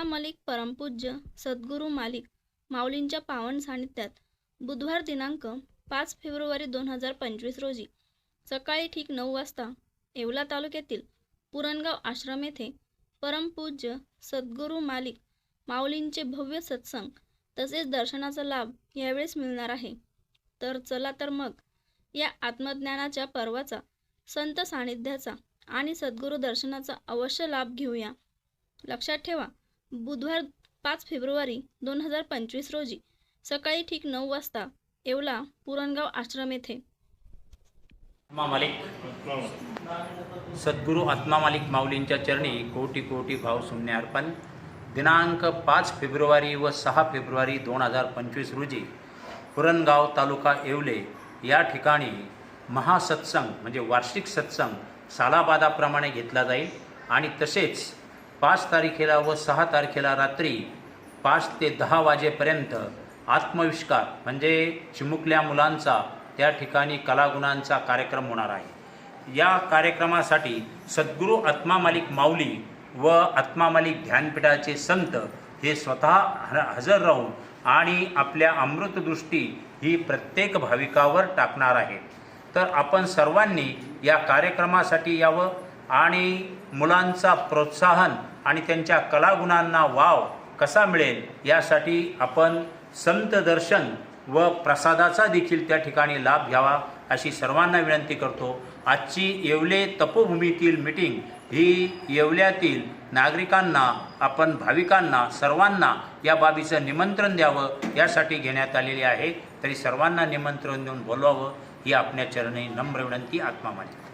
आत्मा मालिक परमपूज्य सद्गुरू मालिक माऊलींच्या पावन सानिध्यात बुधवार दिनांक पाच फेब्रुवारी दोन हजार पंचवीस रोजी सकाळी ठीक नऊ वाजता येवला तालुक्यातील पुरणगाव आश्रम येथे परमपूज्य सद्गुरू मालिक माऊलींचे भव्य सत्संग तसेच दर्शनाचा लाभ यावेळेस मिळणार आहे. तर चला तर मग या आत्मज्ञानाच्या पर्वाचा संत सानिध्याचा आणि सद्गुरू दर्शनाचा अवश्य लाभ घेऊया. लक्षात ठेवा बुधवार पाच फेब्रुवारी दोन हजार पंचवीस रोजी सकाळी ठीक नऊ वाजता येवला पुरणगाव आश्रम येथे. आत्मा मालिक. सद्गुरू आत्मा मालिक माऊलींच्या चरणी कोटी कोटी भाव शून्य अर्पण. दिनांक पाच फेब्रुवारी व सहा फेब्रुवारी दोन हजार पंचवीस रोजी पुरणगाव तालुका येवले. या ठिकाणी महासत्संग म्हणजे वार्षिक सत्संग सालाबादाप्रमाणे घेतला जाईल आणि तसेच पाच तारखेला व सहा तारखेला रात्री पाच ते दहा वाजेपर्यंत आत्मविष्कार म्हणजे चिमुकल्या मुलांचा त्या ठिकाणी कलागुणांचा कार्यक्रम होणार आहे. या कार्यक्रमासाठी सद्गुरू आत्मा मालिक माऊली व आत्मा मालिक ध्यानपीठाचे संत हे स्वतः ह- हजर राहून आणि आपल्या अमृतदृष्टी ही प्रत्येक भाविकावर टाकणार आहेत. तर आपण सर्वांनी या कार्यक्रमासाठी यावं. आणि मुलांचा प्रोत्साहन आणि त्यांच्या कलागुणांना वाव कसा मिळेल यासाठी आपण संत दर्शन व प्रसादाचा देखील त्या ठिकाणी लाभ घ्यावा अशी सर्वांना विनंती करतो. आजची येवले तपोभूमीतील मीटिंग ही येवल्यातील नागरिकांना आपण भाविकांना सर्वांना या बाबीचं निमंत्रण द्यावं यासाठी घेण्यात आलेली आहे. तरी सर्वांना निमंत्रण देऊन बोलवावं ही आपल्या चरणी नम्र विनंती आत्मा माझी